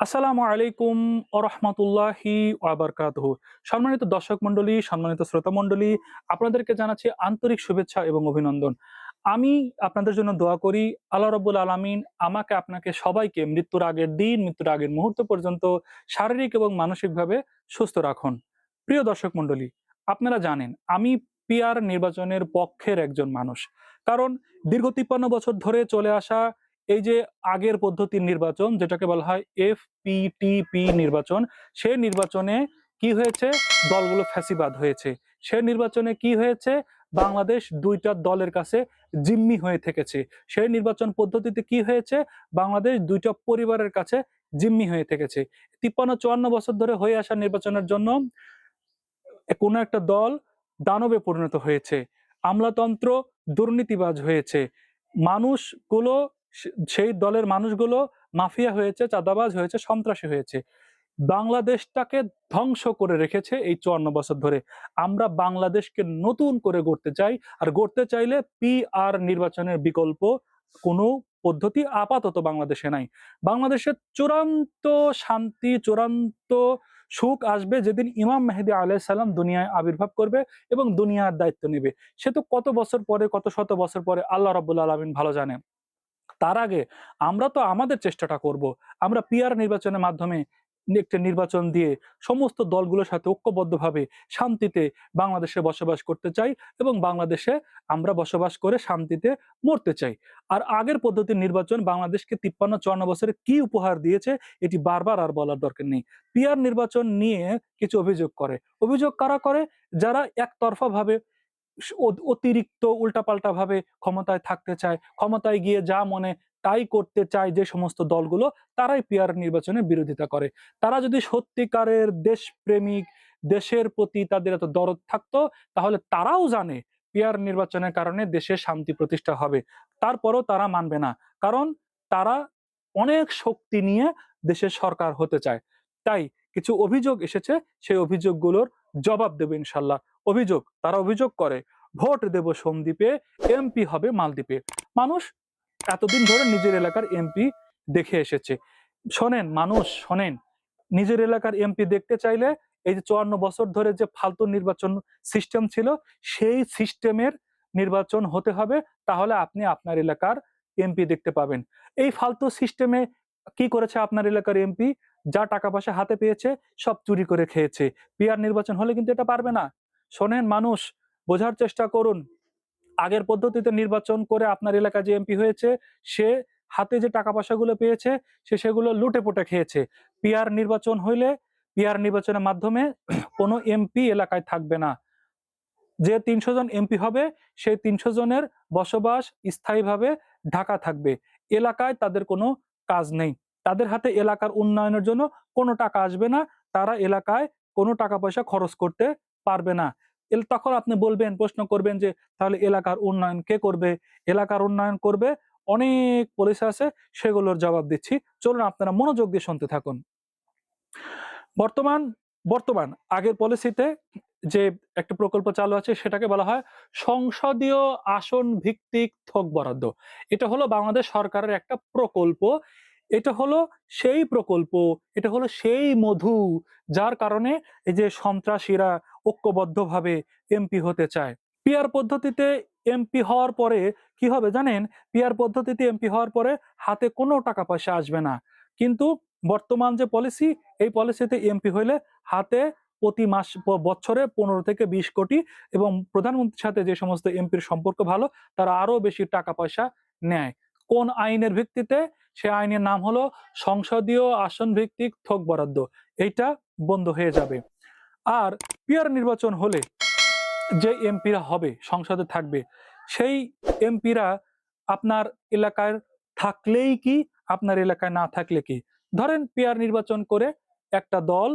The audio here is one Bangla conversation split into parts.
আসসালামু আলাইকুম ওরহমতুল্লাহি ওয়াবারকাতুহু। সম্মানিত দর্শক মণ্ডলী, সম্মানিত শ্রোতা মণ্ডলী, আপনাদেরকে জানাচ্ছি আন্তরিক শুভেচ্ছা এবং অভিনন্দন। আমি আপনাদের জন্য দোয়া করি, আল্লাহ রব্বুল আলমিন আমাকে আপনাকে সবাইকে মৃত্যুর আগের দিন, মৃত্যুর আগের মুহূর্ত পর্যন্ত শারীরিক এবং মানসিকভাবে সুস্থ রাখুন। প্রিয় দর্শক মণ্ডলী, আপনারা জানেন, আমি পিয়ার নির্বাচনের পক্ষের একজন মানুষ। কারণ দীর্ঘ তিপ্পান্ন বছর ধরে চলে আসা এই যে আগের পদ্ধতির নির্বাচন, যেটাকে বলা হয় এফ নির্বাচন, সে নির্বাচনে কি হয়েছে? দলগুলো ফ্যাসিবাদ হয়েছে। সে নির্বাচনে কি হয়েছে? বাংলাদেশ দুইটা দলের কাছে জিম্মি হয়ে থেকেছে। সেই নির্বাচন পদ্ধতিতে কি হয়েছে? বাংলাদেশ দুইটা পরিবারের কাছে জিম্মি হয়ে থেকেছে। তিপ্পান্ন চুয়ান্ন বছর ধরে হয়ে আসা নির্বাচনের জন্য কোনো একটা দল দানবে পরিণত হয়েছে। আমলাতন্ত্র দুর্নীতিবাজ হয়েছে। মানুষগুলো সেই দলের মানুষগুলো মাফিয়া হয়েছে, চাঁদাবাজ হয়েছে, সন্ত্রাসী হয়েছে। বাংলাদেশটাকে ধ্বংস করে রেখেছে এই চুয়ান্ন বছর ধরে। আমরা বাংলাদেশকে নতুন করে গড়তে চাই, আর গড়তে চাইলে পি আর নির্বাচনের বিকল্প কোনো পদ্ধতি আপাতত বাংলাদেশে নাই। বাংলাদেশের চূড়ান্ত শান্তি, চূড়ান্ত সুখ আসবে যেদিন ইমাম মেহেদি আলাইসাল্লাম দুনিয়ায় আবির্ভাব করবে এবং দুনিয়ার দায়িত্ব নেবে। সে তো কত বছর পরে, কত শত বছর পরে আল্লাহ রব্বুল আলমিন ভালো জানেন। তার আগে আমরা তো আমাদের চেষ্টাটা করব। আমরা পিআর নির্বাচনের মাধ্যমে একটা নির্বাচন দিয়ে সমস্ত দলগুলোর সাথে ঐক্যবদ্ধভাবে শান্তিতে বাংলাদেশে বসবাস করতে চাই এবং বাংলাদেশে আমরা বসবাস করে শান্তিতে মরতে চাই। আর আগের পদ্ধতির নির্বাচন বাংলাদেশকে তিপ্পান্ন চুয়ান্ন বছরে কি উপহার দিয়েছে এটি বারবার আর বলার দরকার নেই। পিআর নির্বাচন নিয়ে কিছু অভিযোগ করে। অভিযোগ কারা করে? যারা একতরফা ভাবে অতিরিক্ত উল্টাপাল্টা ভাবে ক্ষমতায় থাকতে চায়, ক্ষমতায় গিয়ে যা মনে তাই করতে চায় যে সমস্ত দলগুলো, তারাই পিয়ার নির্বাচনে বিরোধিতা করে। তারা যদি সত্যিকারের দেশপ্রেমিক, দেশের প্রতি তাদের এত দরদ থাকতো, তাহলে তারাও জানে পিয়ার নির্বাচনের কারণে দেশে শান্তি প্রতিষ্ঠা হবে। তারপরও তারা মানবে না, কারণ তারা অনেক শক্তি নিয়ে দেশের সরকার হতে চায়। তাই কিছু অভিযোগ এসেছে, সেই অভিযোগগুলোর জবাব দেবে ইনশাল্লাহ। অভিযোগ, তারা অভিযোগ করে, ভোট দেব সন্দ্বীপে, এমপি হবে মালদ্বীপে। মানুষ এতদিন ধরে নিজের এলাকার এমপি দেখে এসেছে। শোনেন, মানুষ, শোনেন, নিজের এলাকার এমপি দেখতে চাইলে এই যে চুয়ান্ন বছর ধরে যে ফালতু নির্বাচন সিস্টেম ছিল, সেই সিস্টেমের নির্বাচন হতে হবে, তাহলে আপনি আপনার এলাকার এমপি দেখতে পাবেন। এই ফালতু সিস্টেমে কি করেছে আপনার এলাকার এমপি? যা টাকা পয়সা হাতে পেয়েছে, সব চুরি করে খেয়েছে। পিয়ার নির্বাচন হলে কিন্তু এটা পারবে না। শোনেন মানুষ, বোঝার চেষ্টা করুন। আগের পদ্ধতিতে নির্বাচন করে আপনার এলাকা যে এমপি হয়েছে, সে হাতে যে টাকা পয়সাগুলো পেয়েছে, সে সেগুলো লুটে পুটে খেয়েছে। পিয়ার নির্বাচন হইলে পিয়ার নির্বাচনের মাধ্যমে কোনো এমপি এলাকায় থাকবে না। যে তিনশো জন এমপি হবে, সেই তিনশো জনের বসবাস স্থায়ীভাবে ঢাকা থাকবে। এলাকায় তাদের কোনো কাজ নেই। তাদের হাতে এলাকার উন্নয়নের জন্য কোনো টাকা আসবে না। তারা এলাকায় কোনো টাকা পয়সা খরচ করতে পারবে না। তখন আপনি বলবেন, প্রশ্ন করবেন যে, তাহলে এলাকার উন্নয়ন কে করবে? এলাকার উন্নয়ন করবে? অনেক পুলিশ আছে, সেগুলোর জবাব দিচ্ছি। চলুন আপনারা মনোযোগ দিয়ে শুনতে থাকুন। বর্তমান বর্তমান আগের পলিসিতে যে একটা প্রকল্প চালু আছে, সেটাকে বলা হয় সংসদীয় আসন ভিত্তিক থোক বরাদ্দ। এটা হলো বাংলাদেশ সরকারের একটা প্রকল্প। এটা হলো সেই প্রকল্প, এটা হলো সেই মধু, যার কারণে এই যে সন্ত্রাসীরা ঐক্যবদ্ধভাবে এমপি হতে চায়। পিয়ার পদ্ধতিতে এমপি হওয়ার পরে কি হবে জানেন? পিয়ার পদ্ধতিতে এমপি হওয়ার পরে হাতে কোনো টাকা পয়সা আসবে না। কিন্তু বর্তমান যে পলিসি, এই পলিসিতে এমপি হইলে হাতে প্রতি মাস বছরে পনেরো থেকে বিশ কোটি এবং প্রধানমন্ত্রীর সাথে যে সমস্ত এমপির সম্পর্ক ভালো, তারা আরও বেশি টাকা পয়সা নেয়। কোন আইনের ভিত্তিতে সে আইনের নাম হলো সংসদীয় আসন ভিত্তিক থোক বরাদ্দ। এইটা বন্ধ হয়ে যাবে। আর পিয়ার নির্বাচন হলে যে এমপিরা হবে, সংসদে থাকবে, সেই এমপিরা আপনার এলাকায় থাকলেই কি, আপনার এলাকায় না থাকলে কি? ধরেন পিয়ার নির্বাচন করে একটা দল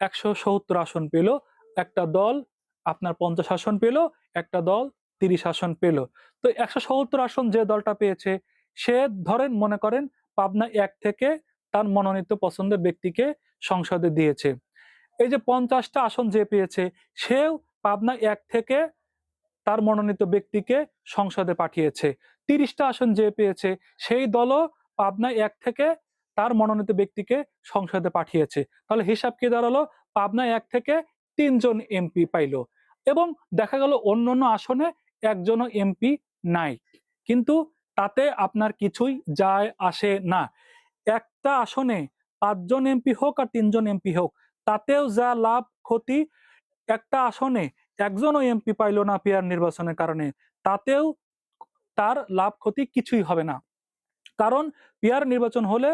একশো সত্তর আসন পেল, একটা দল আপনার পঞ্চাশ আসন পেল, একটা দল তিরিশ আসন পেল। তো একশো সত্তর আসন যে দলটা পেয়েছে সে ধরেন মনে করেন পাবনা এক থেকে তার মনোনীত পছন্দের ব্যক্তিকে সংসদে দিয়েছে। এই যে পঞ্চাশটা আসন যে পেয়েছে, সেও পাবনা এক থেকে তার মনোনীত ব্যক্তিকে সংসদে পাঠিয়েছে। তিরিশটা আসন যে পেয়েছে, সেই দলও পাবনা এক থেকে তার মনোনীত ব্যক্তিকে সংসদে পাঠিয়েছে। তাহলে হিসাব কি দাঁড়াল? পাবনা এক থেকে তিনজন এমপি পাইলো এবং দেখা গেল অন্য অন্য আসনে একজনও এমপি নাই। কিন্তু তাতে আপনার কিছুই যায় আসে না। একটা আসনে পাঁচজন এমপি হোক আর তিনজন এমপি হোক, তাতেও যা লাভ, ক্ষতি, একটা আসনে একজনও এমপি পাইলো না পিয়ার নির্বাচনের কারণে, তাতেও তার লাভ, ক্ষতি কিছুই হবে না। কারণ পিয়ার নির্বাচন হলে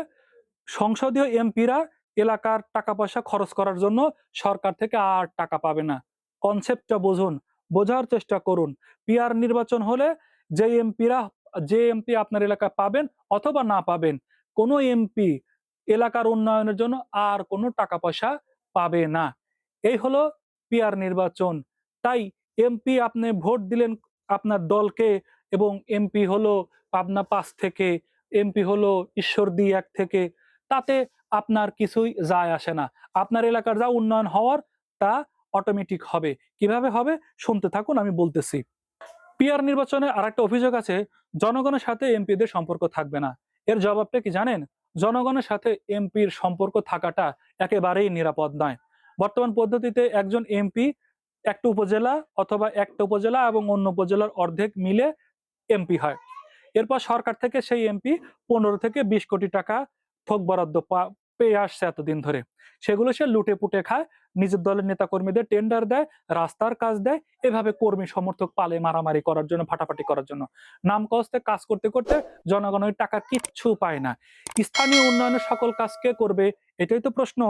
সংসদীয় এমপিরা এলাকার টাকা পয়সা খরচ করার জন্য সরকার থেকে আর টাকা পাবে না। কনসেপ্টটা বুঝুন, বোঝার চেষ্টা করুন। পিয়ার নির্বাচন হলে যে এমপিরা যে এমপি আপনার এলাকায় পাবেন অথবা না পাবেন, কোনো এমপি এলাকার উন্নয়নের জন্য আর কোনো টাকা পয়সা পাবে না। এই হলো পিয়ার নির্বাচন। তাই এমপি আপনি ভোট দিলেন আপনার দলকে এবং এমপি হলো পাবনা পাঁচ থেকে, এমপি হলো ঈশ্বরদী এক থেকে, তাতে আপনার কিছুই যায় আসে না। আপনার এলাকার যা উন্নয়ন হওয়ার তা অটোমেটিক হবে। কীভাবে হবে? শুনতে থাকুন, আমি বলতেছি। পিআর নির্বাচনে আর একটা অভিযোগ আছে, জনগণের সাথে এমপিদের সম্পর্ক থাকবে না। এর জবাবটা কি জানেন? জনগণের সাথে এমপির সম্পর্ক থাকাটা একেবারেই নিরাপদ নয়। বর্তমান পদ্ধতিতে একজন এমপি একটা উপজেলা অথবা একটা উপজেলা এবং অন্য উপজেলার অর্ধেক মিলে এমপি হয়। এরপর সরকার থেকে সেই এমপি পনেরো থেকে বিশ কোটি টাকা থোক বরাদ্দ পেয়ে আসছে এতদিন ধরে। সেগুলো সে লুটে পুটে খায় নিজের দলের নেতা কর্মীদের টেন্ডার দেয়, রাস্তার কাজ দেয়, এভাবে কর্মী সমর্থক পালে মারামারি করার জন্য, ফাটাফাটি করার জন্য। নাম কস্তে কাজ করতে করতে জনগণ ওই টাকা কিচ্ছু পায় না। স্থানীয় উন্নয়নের সকল কাজ কে করবে? এটাই তো প্রশ্ন।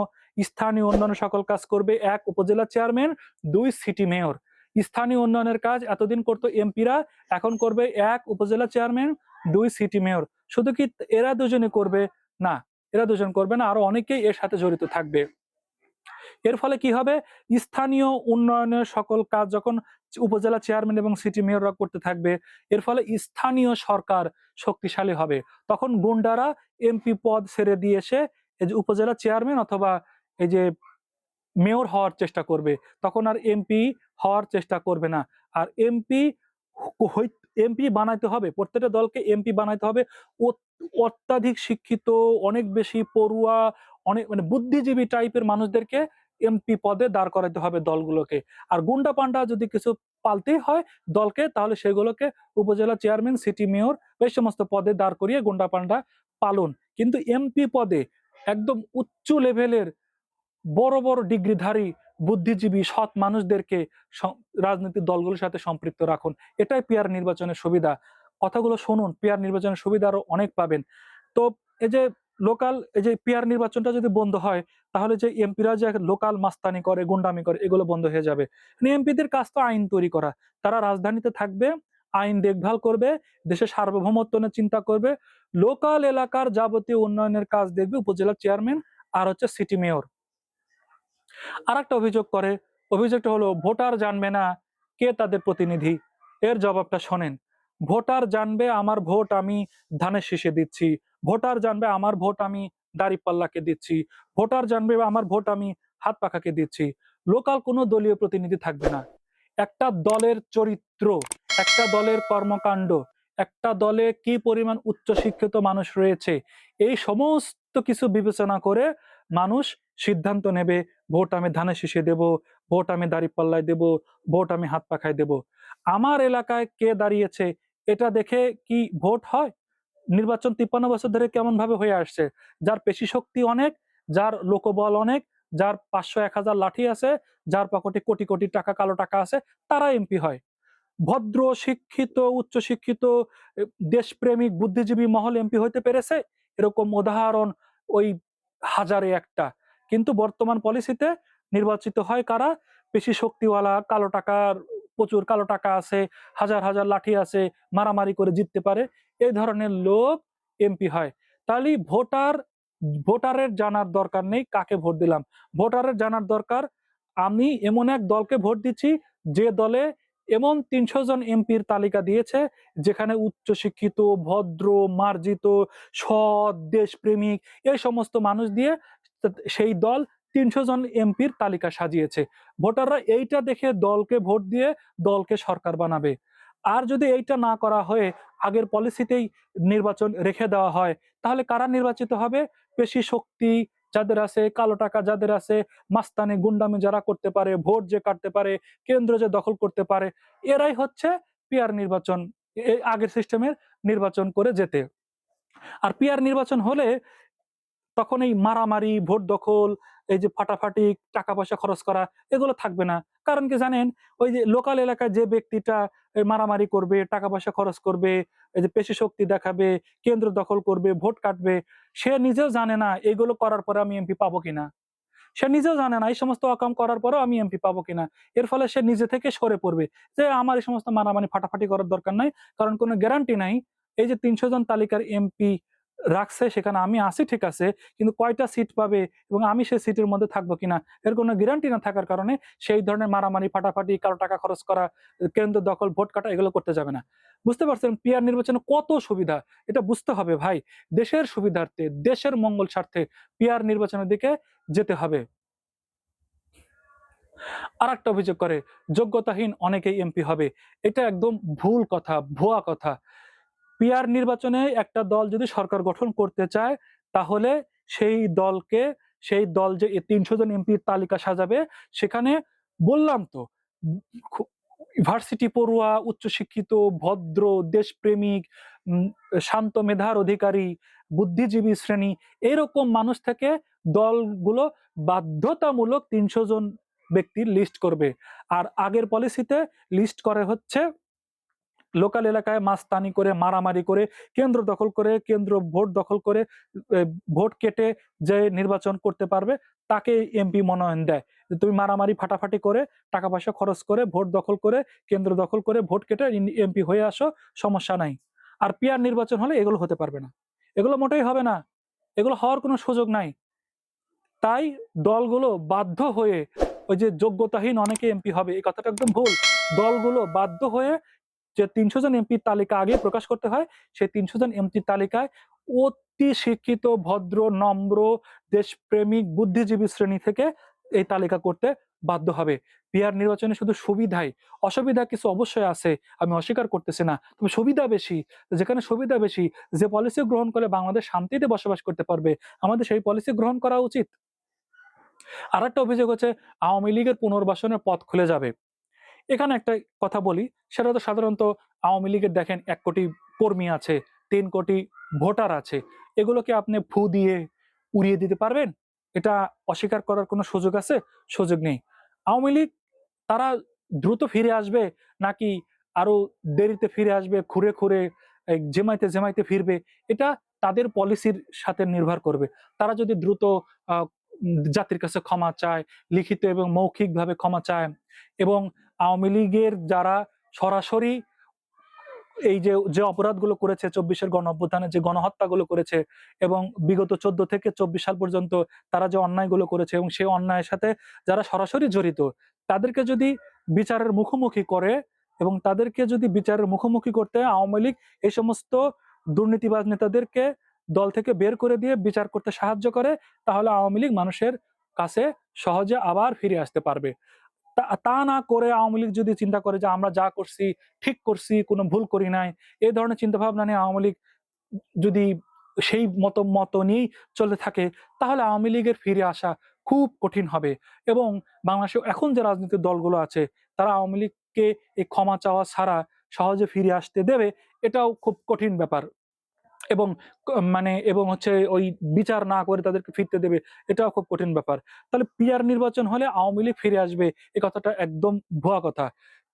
স্থানীয় উন্নয়নের সকল কাজ করবে এক উপজেলা চেয়ারম্যান দুই সিটি মেয়র স্থানীয় উন্নয়নের কাজ এতদিন করতো এমপিরা, এখন করবে এক উপজেলা চেয়ারম্যান দুই সিটি মেয়র শুধু কি এরা দুজনে করবে? না, এরা দুজন করবে না, আরও অনেকেই এর সাথে জড়িত থাকবে। এর ফলে কি হবে? স্থানীয় উন্নয়নের সকল কাজ যখন উপজেলা চেয়ারম্যান এবং সিটি মেয়ররা করতে থাকবে, এর ফলে স্থানীয় সরকার শক্তিশালী হবে। তখন গুন্ডারা এমপি পদ ছেড়ে দিয়ে এসে এই যে উপজেলা চেয়ারম্যান অথবা এই যে মেয়র হওয়ার চেষ্টা করবে, তখন আর এমপি হওয়ার চেষ্টা করবে না। আর এমপি এমপি বানাইতে হবে, প্রত্যেকটা দলকে এমপি বানাইতে হবে। অত- অত্যাধিক শিক্ষিত, অনেক বেশি পড়ুয়া, অনেক মানে বুদ্ধিজীবী টাইপের মানুষদেরকে এমপি পদে দাঁড় করাতে হবে দলগুলোকে। আর গুন্ডা পান্ডা যদি কিছু পালতেই হয় দলকে, তাহলে সেগুলোকে উপজেলা চেয়ারম্যান, সিটি মেয়র এই সমস্ত পদে দাঁড় করিয়ে গুন্ডা পান্ডা পালন। কিন্তু এমপি পদে একদম উচ্চ লেভেলের বড় বড় ডিগ্রিধারী, বুদ্ধিজীবী, সৎ মানুষদেরকে রাজনৈতিক দলগুলোর সাথে সম্পৃক্ত রাখুন। এটাই পিয়ার নির্বাচনের সুবিধা। কথাগুলো শুনুন পিয়ার নির্বাচনের সুবিধা আরও অনেক পাবেন। তো এই যে লোকাল এই যে পিয়ার নির্বাচনটা যদি বন্ধ হয়, তাহলে যে এমপিরা যে লোকাল মাস্তানি করে, গুন্ডামি করে, এগুলো বন্ধ হয়ে যাবে। এমপিদের কাজ তো আইন তৈরি করা। তারা রাজধানীতে থাকবে, আইন দেখভাল করবে, দেশের সার্বভৌমত্ব নিয়ে চিন্তা করবে, লোকাল এলাকার যাবতীয় উন্নয়নের কাজ দেখবে উপজেলা চেয়ারম্যান আর হচ্ছে সিটি মেয়র। আর একটা অভিযোগ করে, অভিযোগটা হলো, ভোটার জানবে না কে তাদের প্রতিনিধি। এর জবাবটা শোনেন। ভোটার জানবে আমার ভোট আমি ধানের শীষে দিচ্ছি। ভোটার জানবে আমার ভোট আমি দাঁড়িপাল্লাকে দিচ্ছি। ভোটার জানবে আমার ভোট আমি হাত পাখাকে দিচ্ছি। লোকাল কোনো দলীয় প্রতিনিধি থাকবে না। একটা দলের চরিত্র, একটা দলের কর্মকাণ্ড, একটা দলে কি পরিমাণ উচ্চশিক্ষিত মানুষ রয়েছে, এই সমস্ত কিছু বিবেচনা করে মানুষ সিদ্ধান্ত নেবে, ভোট আমি ধানে শীষে দেব, ভোট আমি দাঁড়িপাল্লায় দেব, ভোট আমি হাত পাখায় দেব। আমার এলাকায় কে দাঁড়িয়েছে এটা দেখে কি ভোট হয়? নির্বাচন তিপ্পান্ন বছর ধরে কেমন ভাবে হয়ে আসছে? যার পেশি শক্তি অনেক, যার লোকবল অনেক, যার পাঁচশো এক হাজার লাঠি আছে, যার পকেটে কোটি কোটি টাকা, কালো টাকা আছে, তারা এমপি হয়। ভদ্র, শিক্ষিত, উচ্চ শিক্ষিত দেশপ্রেমিক, বুদ্ধিজীবী মহল এমপি হইতে পেরেছে? এরকম উদাহরণ ওই হাজারে একটা। কিন্তু বর্তমান পলিসিতে নির্বাচিত হয় কারা? বেশি শক্তিওয়ালা কালো টাকার প্রচুর কালো টাকা আছে, হাজার হাজার লাঠি আছে, মারামারি করে জিততে পারে, এই ধরনের লোক এমপি হয়। তাহলে ভোটার, ভোটারের জানার দরকার নেই কাকে ভোট দিলাম। ভোটারের জানার দরকার, আমি এমন এক দলকে ভোট দিচ্ছি, যে দলে এমন তিনশো জন এমপির তালিকা দিয়েছে, যেখানে উচ্চশিক্ষিত, ভদ্র, মার্জিত, সৎ, দেশপ্রেমিক, এই সমস্ত মানুষ দিয়ে সেই দল তিনশো জন এমপির তালিকা সাজিয়েছে। ভোটাররা এইটা দেখে দলকে ভোট দিয়ে দলকে সরকার বানাবে। আর যদি এইটা না করা হয়ে আগের পলিসিতেই নির্বাচন রেখে দেওয়া হয়, তাহলে কারা নির্বাচিত হবে? পেশি শক্তি যাদের আছে, কালো টাকা যাদের আছে, মাস্তানি, গুন্ডামি যারা করতে পারে, ভোট যে কাটতে পারে, কেন্দ্র যে দখল করতে পারে, এরাই হচ্ছে পিয়ার নির্বাচন আগের সিস্টেমের নির্বাচন করে যেতে। আর পিয়ার নির্বাচন হলে তখন এই মারামারি, ভোট দখল, এই যে ফাটাফাটি টাকা পয়সা খরচ করা, এগুলো থাকবে না। কারণ কি জানেন? ওই যে লোকাল এলাকায় যে ব্যক্তিটা মারামারি করবে টাকা পয়সা খরচ করবে, এই যে পেশি শক্তি দেখাবে, কেন্দ্র দখল করবে, ভোট কাটবে, সে নিজেও জানে না এগুলো করার পরে আমি এমপি পাবো কিনা। সে নিজেও জানে না এই সমস্ত অকাম করার পরেও আমি এমপি পাবো কিনা। এর ফলে সে নিজে থেকে সরে পড়বে যে আমার এই সমস্ত মারামারি, ফাটাফাটি করার দরকার নাই। কারণ কোনো গ্যারান্টি নাই। এই যে তিনশো জন তালিকার এমপি রাখছে, সেখানে আমি আসি ঠিক আছে, কিন্তু কয়টা সিট পাবে এবং আমি সেই সিটের মধ্যে থাকব কিনা, এর কোনো গ্যারান্টি না থাকার কারণে সেই ধরনের মারামারি, ফাটাফাটি, কারও টাকা খরচ করা, কেন্দ্র দখল, ভোট কাটা, এগুলো করতে যাবে না। বুঝতে পারছেন? পিয়ার নির্বাচনে কত সুবিধা, এটা বুঝতে হবে ভাই। দেশের সুবিধার্থে, দেশের মঙ্গল স্বার্থে পিয়ার নির্বাচনের দিকে যেতে হবে। আর একটা অভিযোগ করে, যোগ্যতাহীন অনেকেই এমপি হবে। এটা একদম ভুল কথা, ভুয়া কথা। পিয়ার নির্বাচনে একটা দল যদি সরকার গঠন করতে চায়, তাহলে সেই দলকে, সেই দল যে তিনশো জন এমপির তালিকা সাজাবে, সেখানে বললাম তো ভার্সিটি পড়ুয়া, উচ্চশিক্ষিত, ভদ্র, দেশপ্রেমিক শান্ত মেধার অধিকারী, বুদ্ধিজীবী শ্রেণি, এরকম মানুষ থেকে দলগুলো বাধ্যতামূলক তিনশো জন ব্যক্তির লিস্ট করবে। আর আগের পলিসিতে লিস্ট করে হচ্ছে লোকাল এলাকায় মাস্তানি করে, মারামারি করে, কেন্দ্র দখল করে, কেন্দ্র ভোট দখল করে ভোট কেটে যে নির্বাচন করতে পারবে, তাকে এমপি মনোনয়ন দেয়। তুমি মারামারি ফাটাফাটি করে, টাকা পয়সা খরচ করে, ভোট দখল করে, কেন্দ্র দখল করে, ভোট কেটে এমপি হয়ে আসো, সমস্যা নাই। আর পিয়ার নির্বাচন হলে এগুলো হতে পারবে না। এগুলো মোটেই হবে না। এগুলো হওয়ার কোনো সুযোগ নাই। তাই দলগুলো বাধ্য হয়ে, ওই যে যোগ্যতাহীন অনেকে এমপি হবে, এই কথাটা একদম ভুল। দলগুলো বাধ্য হয়ে যে তিনশো জন এমপির তালিকা আগে প্রকাশ করতে হয়, সেই তিনশো জন এমপির তালিকায় অতি শিক্ষিত, ভদ্র, নম্র, দেশপ্রেমিক, বুদ্ধিজীবী শ্রেণি থেকে এই তালিকা করতে বাধ্য হবে। বিহার নির্বাচনে শুধু সুবিধাই, অসুবিধা কিছু অবশ্যই আছে, আমি অস্বীকার করতেছি না। তবে সুবিধা বেশি, যেখানে সুবিধা বেশি, যে পলিসি গ্রহণ করলে বাংলাদেশ শান্তিতে বসবাস করতে পারবে, আমাদের সেই পলিসি গ্রহণ করা উচিত। আর একটা অভিযোগ হচ্ছে, আওয়ামী লীগের পুনর্বাসনের পথ খুলে যাবে। এখানে একটা কথা বলি, সেটা তো সাধারণত আওয়ামী লীগের দেখেন এক কোটি কর্মী আছে, তিন কোটি ভোটার আছে, এগুলোকে আপনি ফু দিয়ে উড়িয়ে দিতে পারবেন? এটা অস্বীকার করার কোনো সুযোগ আছে? সুযোগ নেই। আওয়ামী লীগ, তারা দ্রুত ফিরে আসবে নাকি আরও দেরিতে ফিরে আসবে খুঁড়ে এই জেমাইতে জেমাইতে ফিরবে? এটা তাদের পলিসির সাথে নির্ভর করবে। তারা যদি দ্রুত জাতির কাছে ক্ষমা চায়, লিখিত এবং মৌখিকভাবে ক্ষমা চায় এবং আওয়ামী লীগের যারা সরাসরি এই যে যে অপরাধগুলো করেছে চব্বিশের গণ অভ্যুত্থানে যে গণহত্যাগুলো করেছে এবং বিগত চোদ্দ থেকে চব্বিশ সাল পর্যন্ত তারা যে অন্যায়গুলো করেছে এবং সেই অন্যায়ের সাথে যারা সরাসরি জড়িত, তাদেরকে যদি বিচারের মুখোমুখি করে এবং তাদেরকে যদি বিচারের মুখোমুখি করতে আওয়ামী লীগ এই সমস্ত দুর্নীতিবাজ নেতাদেরকে দল থেকে বের করে দিয়ে বিচার করতে সাহায্য করে, তাহলে আওয়ামী লীগ মানুষের কাছে সহজে আবার ফিরে আসতে পারবে। তা- না করে আওয়ামী লীগ যদি চিন্তা করে যে আমরা যা করছি, ঠিক করছি, কোনো ভুল করি নাই এই ধরনের চিন্তা ভাবনা নিয়ে আওয়ামী লীগ যদি সেই মতো মতো নিয়েই চলতে থাকে, তাহলে আওয়ামী লীগের ফিরে আসা খুব কঠিন হবে। এবং বাংলাদেশে এখন যে রাজনৈতিক দলগুলো আছে, তারা আওয়ামী লীগকে এই ক্ষমা চাওয়া ছাড়া সহজে ফিরে আসতে দেবে, এটাও খুব কঠিন ব্যাপার। এবং মানে এবং হচ্ছে ওই বিচার না করে তাদেরকে ফিরতে দেবে, এটাও খুব কঠিন ব্যাপার। তাহলে পিয়ার নির্বাচন হলে আওয়ামী লীগ ফিরে আসবে, এ কথাটা একদম ভুয়া কথা।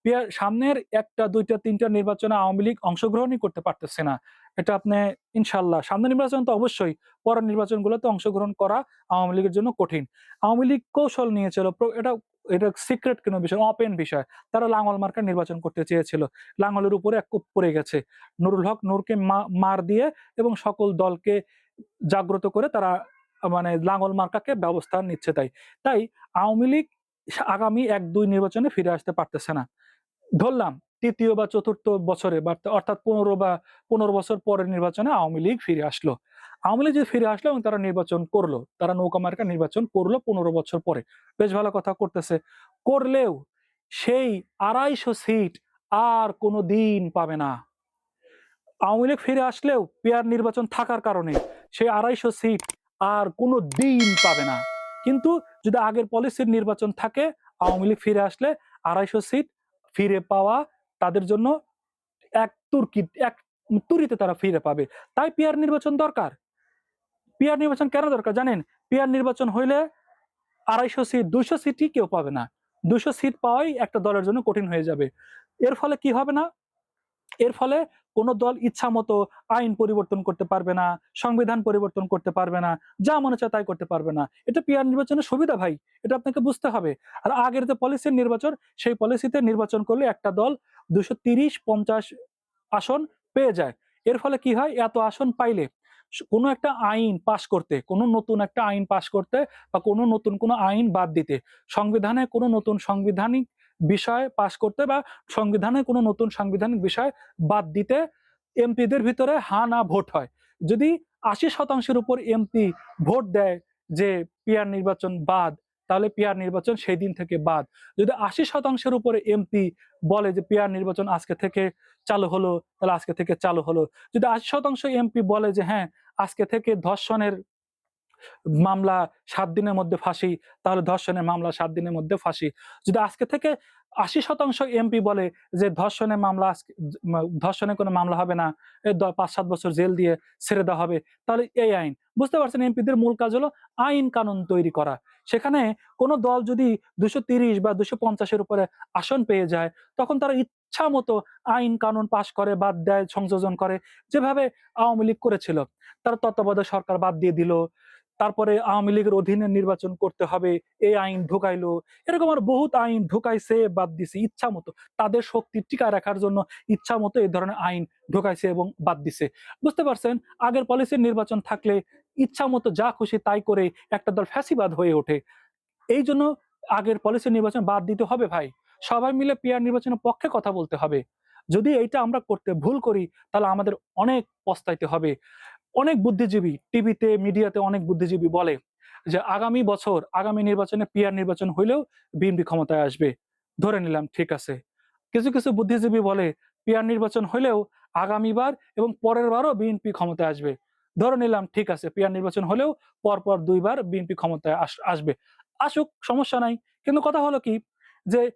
পিয়ার সামনের একটা, দুইটা, তিনটা নির্বাচনে আওয়ামী লীগ অংশগ্রহণই করতে পারতেছে না। এটা আপনি ইনশাল্লাহ সামনের নির্বাচন তো অবশ্যই, পরের নির্বাচনগুলোতে অংশগ্রহণ করা আওয়ামী লীগের জন্য কঠিন। আওয়ামী লীগ কৌশল নিয়েছিল, এটা এটা সিক্রেট কোনো বিষয় অপেন বিষয়। তারা লাঙল মার্কে নির্বাচন করতে চেয়েছিল। লাঙলের উপরে এক কূপ পড়ে গেছে। নুরুল হক নূরকে মার দিয়ে এবং সকল দলকে জাগ্রত করে তারা মানে লাঙল মার্কাকে ব্যবস্থা নিচ্ছে তাই। তাই আওয়ামী লীগ আগামী এক দুই নির্বাচনে ফিরে আসতে পারতেছে না। ধরলাম, তৃতীয় বা চতুর্থ বছরে বা অর্থাৎ পনেরো বা পনেরো বছর পরের নির্বাচনে আওয়ামী লীগ ফিরে আসলো। আওয়ামী লীগ যে ফিরে আসলো এবং তারা নির্বাচন করল, তারা নৌকা মার্কা নির্বাচন করল পনেরো বছর পরে। বেশ ভালো কথা করতেছে। করলেও সেই আড়াইশো সিট আর কোনো দিন পাবে না। আওয়ামী লীগ ফিরে আসলেও পেয়ার নির্বাচন থাকার কারণে সেই আড়াইশো সিট আর কোনো দিন পাবে না। কিন্তু যদি আগের পলিসির নির্বাচন থাকে, আওয়ামী লীগ ফিরে আসলে আড়াইশো সিট ফিরে পাওয়া তাদের জন্য এক তুর্কি, এক তুরিতে তারা ফিরে পাবে। তাই পিয়ার নির্বাচন দরকার। পিয়ার নির্বাচন কেন দরকার জানেন? পিয়ার নির্বাচন হইলে আড়াইশো সিট দুশো সিটই কেউ পাবে না। দুশো সিট পাওয়াই একটা দলের জন্য কঠিন হয়ে যাবে। এর ফলে কি হবে না? এর ফলে কোন দল ইচ্ছা মতো আইন পরিবর্তন করতে পারবে না, সংবিধান পরিবর্তন করতে পারবে না, যা মনে চায় তাই করতে পারবে না। এটা পিয়ার নির্বাচনের সুবিধা ভাই, এটা আপনাকে বুঝতে হবে। আর আগের যে পলিসির নির্বাচন, সেই পলিসিতে নির্বাচন করলে একটা দল দুশো তিরিশ পঞ্চাশ আসন পেয়ে যায়। এর ফলে কি হয়? এত আসন পাইলে কোনো একটা আইন পাশ করতে, কোনো নতুন একটা আইন পাশ করতে বা কোনো নতুন কোনো আইন বাদ দিতে, সংবিধানে কোনো নতুন সাংবিধানিক বিষয় পাশ করতে বা সংবিধানে কোনো নতুন সাংবিধানিক বিষয় বাদ দিতে এমপিদের ভিতরে হা না ভোট হয়। যদি আশি শতাংশের উপর এমপি ভোট দেয় যে পিয়ার নির্বাচন বাদ, তাহলে পিয়ার নির্বাচন সেই দিন থেকে বাদ। যদি আশি শতাংশের উপরে এমপি বলে যে পিয়ার নির্বাচন আজকে থেকে চালু হলো, তাহলে আজকে থেকে চালু হলো। যদি আশি শতাংশ এমপি বলে যে হ্যাঁ আজকে থেকে ধর্ষণের মামলা সাত দিনের মধ্যে ফাঁসি, তাহলে ধর্ষণের মামলা সাত দিনের মধ্যে ফাঁসি। যদি আজকে থেকে আশি শতাংশ এমপি বলে যে ধর্ষণের মামলা ধর্ষণের কোনো মামলা হবে না পাঁচ, সাত বছর জেল দিয়ে ছেড়ে দেওয়া হবে, তাহলে এই আইন। বুঝতে পারছেন, এমপিদের মূল কাজ হলো আইন কানুন তৈরি করা। সেখানে কোনো দল যদি দুশো তিরিশ বা দুশো পঞ্চাশের উপরে আসন পেয়ে যায়, তখন তারা ইচ্ছা মতো আইন কানুন পাশ করে, বাদ দেয়, সংযোজন করে, যেভাবে আওয়ামী লীগ করেছিল। তারা তত্ত্বাবধায়ক সরকার বাদ দিয়ে দিল তারপরে আওয়ামী লীগের অধীনে নির্বাচন করতে হবে এই আইন ঢুকাইলো। এরকম আর বহুত আইন ঢুকাইছে, বাদ দিছে, ইচ্ছা মতো। তাদের শক্তি টিকা রাখার জন্য ইচ্ছা মতো এই ধরনের আইন ঢুকাইছে এবং বাদ দিছে। বুঝতে পারছেন? আগের পলিসির নির্বাচন থাকলে ইচ্ছা মতো যা খুশি তাই করে একটা দল ফ্যাসিবাদ হয়ে ওঠে। এই জন্য আগের পলিসির নির্বাচন বাদ দিতে হবে ভাই। সবাই মিলে পিয়ার নির্বাচনের পক্ষে কথা বলতে হবে। যদি এইটা আমরা করতে ভুল করি, তাহলে আমাদের অনেক পস্তাইতে হবে। অনেক বুদ্ধিজীবী টিভিতে, মিডিয়াতে অনেক বুদ্ধিজীবী বলে যে আগামী বছর, আগামী নির্বাচনে পিয়ার নির্বাচন হইলেও বিএনপি ক্ষমতায় আসবে। ধরে নিলাম, ঠিক আছে। কিছু কিছু বুদ্ধিজীবী বলে পিয়ার নির্বাচন হইলেও আগামীবার এবং পরের বারও বিএনপি ক্ষমতায় আসবে। ধরে নিলাম, ঠিক আছে পিয়ার নির্বাচন হলেও পরপর দুইবার বিএনপি ক্ষমতায় আস- আসবে। আসুক, সমস্যা নাই। কিন্তু কথা হলো কি? যে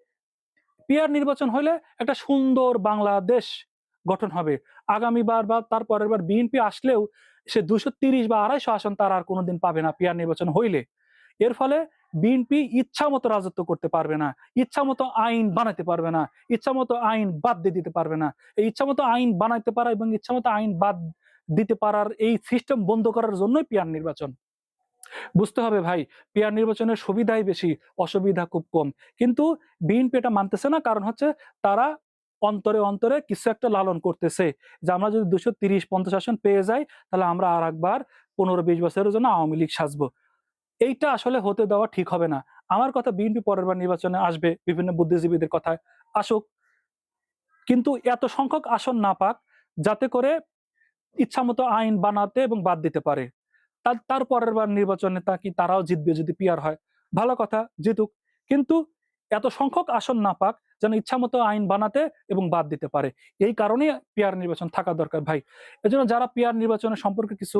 পিয়ার নির্বাচন হলে একটা সুন্দর বাংলাদেশ গঠন হবে। আগামীবার বা তার পরের বার বিএনপি আসলেও সে দুশো তিরিশ বা আড়াইশো আসন তার আর কোনোদিন পাবে না পিয়ার নির্বাচন হইলে। এর ফলে বিএনপি ইচ্ছা মতো রাজত্ব করতে পারবে না, ইচ্ছা মতো আইন বানাতে পারবে না, ইচ্ছা মতো আইন বাদ দিয়ে দিতে পারবে না। এই ইচ্ছা মতো আইন বানাইতে পারা এবং ইচ্ছা মতো আইন বাদ দিতে পারার এই সিস্টেম বন্ধ করার জন্যই পিয়ার নির্বাচন। বুঝতে হবে ভাই পিয়ার নির্বাচনের সুবিধাই বেশি, অসুবিধা খুব কম। কিন্তু বিএনপি এটা মানতেছে না, কারণ হচ্ছে তারা অন্তরে অন্তরে কিছু একটা লালন করতেছে। যে আমরা যদি দুশো তিরিশ, পঞ্চাশ আসন পেয়ে যাই, তাহলে আমরা আর একবার পনেরো বিশ বছরের জন্য আওয়ামী লীগ সাজবো। এইটা আসলে হতে দেওয়া ঠিক হবে না। আমার কথা বিএনপি পরের বার নির্বাচনে আসবে বিভিন্ন বুদ্ধিজীবীদের কথায়। আসুক। কিন্তু এত সংখ্যক আসন না পাক, যাতে করে ইচ্ছামতো আইন বানাতে এবং বাদ দিতে পারে। তার পরের বার নির্বাচনে তা কি, তারাও জিতবে যদি পিয়ার হয়। ভালো কথা, জিতুক। কিন্তু এত সংখ্যক আসন না পাক যেন ইচ্ছামতো আইন বানাতে এবং বাদ দিতে পারে। এই কারণে পিয়ার নির্বাচন থাকা দরকার ভাই। এজন্য যারা পিয়ার নির্বাচনের সম্পর্কে কিছু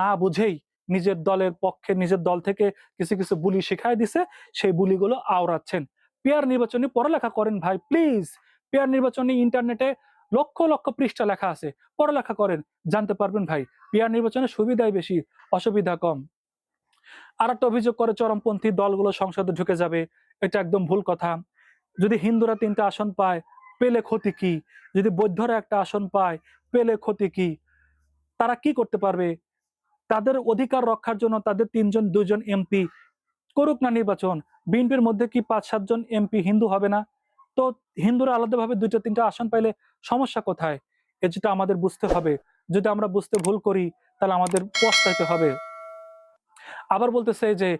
না বুঝেই নিজের দলের পক্ষে, নিজের দল থেকে কিছু কিছু বুলি শিখাই দিছে, সেই বুলিগুলো আওড়াচ্ছেন। পিয়ার নির্বাচনে পড়ালেখা করেন ভাই, প্লিজ। পিয়ার নির্বাচনে ইন্টারনেটে লক্ষ লক্ষ পৃষ্ঠা লেখা আছে। পড়ালেখা করেন, জানতে পারবেন ভাই। পিয়ার নির্বাচনের সুবিধাই বেশি, অসুবিধা কম। আর একটা অভিযোগ করে চরমপন্থী দলগুলো সংসদে ঢুকে যাবে। এটা একদম ভুল কথা। যদি হিন্দুরা তিনটা আসন পায়, পেলে ক্ষতি কি? যদি বৌদ্ধরা একটা আসন পায়, পেলে ক্ষতি কি? তারা কি করতে পারবে? তাদের অধিকার রক্ষার জন্য তাদের তিনজন, দুজন এমপি করুক না নির্বাচন। বিএনপির মধ্যে কি পাঁচ সাতজন এমপি হিন্দু হবে না? তো হিন্দুরা আলাদাভাবে দুইটা, তিনটা আসন পাইলে সমস্যা কোথায়? এ যেটা আমাদের বুঝতে হবে। যদি আমরা বুঝতে ভুল করি, তাহলে আমাদের পস্তাইতে হবে। আবার বলতেছে যে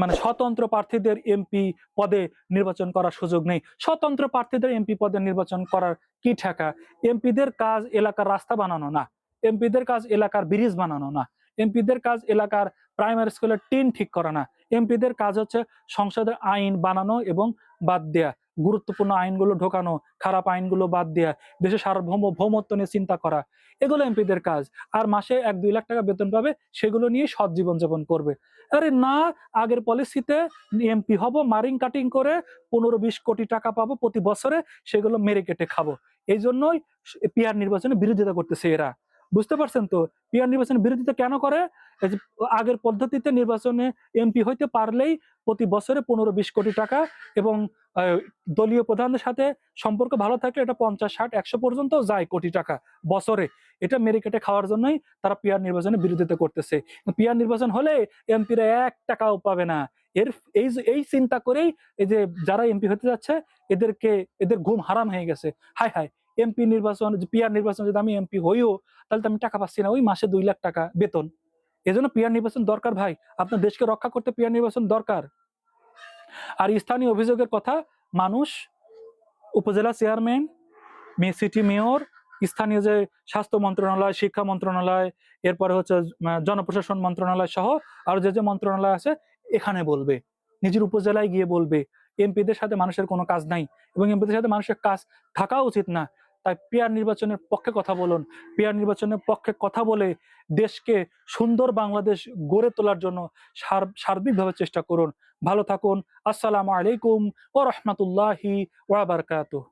মানে স্বতন্ত্র প্রার্থীদের এমপি পদে নির্বাচন করার সুযোগ নেই। স্বতন্ত্র প্রার্থীদের এমপি পদে নির্বাচন করার কি ঠেকা? এমপিদের কাজ এলাকার রাস্তা বানানো না। এমপিদের কাজ এলাকার ব্রিজ বানানো না। এমপিদের কাজ এলাকার প্রাইমারি স্কুলের টিন ঠিক করা না। এমপিদের কাজ হচ্ছে সংসদের আইন বানানো এবং বাদ দেয়া। গুরুত্বপূর্ণ আইনগুলো ঢোকানো, খারাপ আইনগুলো বাদ দেওয়া দেশের সার্বভৌম ভৌমত্ব নিয়ে চিন্তা করা, এগুলো এমপিদের কাজ। আর মাসে এক দুই লাখ টাকা বেতন পাবে, সেগুলো নিয়ে সৎ জীবনযাপন করবে। আরে না, আগের পলিসিতে এমপি হব, মারিং কাটিং করে পনেরো বিশ কোটি টাকা পাবো প্রতি বছরে, সেগুলো মেরে কেটে খাব। এই জন্যই পিআর নির্বাচনে বিরোধিতা করতেছে এরা। বুঝতে পারছেন তো? পিয়ার নির্বাচনের বিরোধিতা কেন করে? আগের পদ্ধতিতে নির্বাচনে এমপি হইতে পারলেই প্রতি বছরে পনেরো বিশ কোটি টাকা এবং দলীয় প্রধানদের সাথে সম্পর্ক ভালো থাকলে এটা পঞ্চাশ, ষাট, একশো পর্যন্ত যায় কোটি টাকা বছরে। এটা মেরে কেটে খাওয়ার জন্যই তারা পিয়ার নির্বাচনে বিরোধিতা করতেছে। পিয়ার নির্বাচন হলে এমপিরা এক টাকাও পাবে না। এর এই এই চিন্তা করেই এই যে যারা এমপি হতে যাচ্ছে, এদেরকে, এদের ঘুম হারাম হয়ে গেছে। হাই হাই এমপি নির্বাচন পিআর নির্বাচন যদি আমি এমপি হইও, তাহলে তো আমি টাকা পাচ্ছি না। ওই মাসে দুই লাখ টাকা বেতন। এজন্য পিআর নির্বাচন দরকার ভাই। আপনার দেশকে রক্ষা করতে পিআর নির্বাচন দরকার। আর স্থানীয় অভিযোগের কথা, মানুষ, উপজেলা চেয়ারম্যান সিটি মেয়র, স্থানীয় যে স্বাস্থ্য মন্ত্রণালয়, শিক্ষা মন্ত্রণালয়, এরপরে হচ্ছে জনপ্রশাসন মন্ত্রণালয় সহ আর যে যে মন্ত্রণালয় আছে, এখানে বলবে। নিজের উপজেলায় গিয়ে বলবে। এমপিদের সাথে মানুষের কোনো কাজ নাই। এবং এমপিদের সাথে মানুষের কাজ থাকা উচিত না। তাই পেয়ার নির্বাচনের পক্ষে কথা বলুন। পেয়ার নির্বাচনের পক্ষে কথা বলে দেশকে সুন্দর বাংলাদেশ গড়ে তোলার জন্য সার- সার্বিকভাবে চেষ্টা করুন। ভালো থাকুন। আসসালামু আলাইকুম ও রহমতুল্লাহি ওয়া বারাকাতুহু।